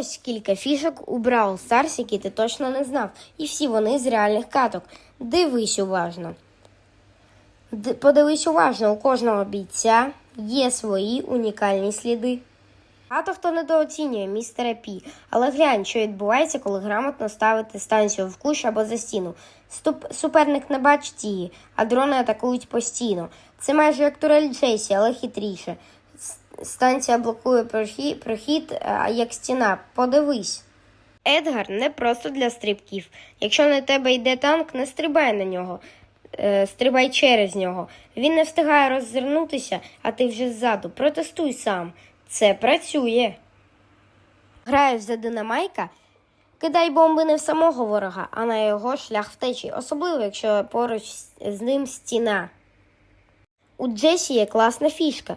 Ось кілька фішок у Brawl Stars, які ти точно не знав. І всі вони з реальних каток. Дивись уважно. Д- Подивись уважно, у кожного бійця є свої унікальні сліди. Багато хто недооцінює містера Пі, але глянь, що відбувається, коли грамотно ставити станцію в кущ або за стіну. Ступ- суперник не бачить її, а дрони атакують постійно. Це майже як турель Джесі, але хитріше. Станція блокує прохід, а як стіна. Подивись. Едгар не просто для стрибків. Якщо на тебе йде танк, не стрибай на нього. Е, стрибай через нього. Він не встигає роззирнутися, а ти вже ззаду. Протестуй сам. Це працює. Граєш за динамайка, кидай бомби не в самого ворога, а на його шлях втечі, особливо якщо поруч з ним стіна. У Джесі є класна фішка.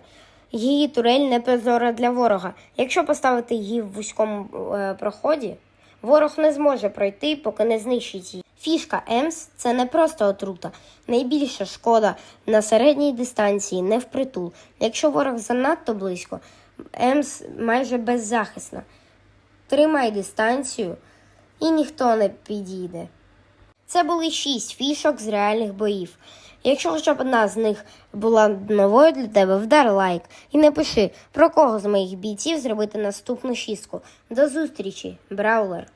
Її турель не прозора для ворога. Якщо поставити її в вузькому е, проході, ворог не зможе пройти, поки не знищить її. Фішка Емс це не просто отрута. Найбільша шкода на середній дистанції, не впритул. Якщо ворог занадто близько, Емс майже беззахисна. Тримай дистанцію і ніхто не підійде. Це були шість фішок з реальних боїв. Якщо хоча б одна з них була новою для тебе, вдар лайк і напиши, про кого з моїх бійців зробити наступну шістку. До зустрічі, Браулер!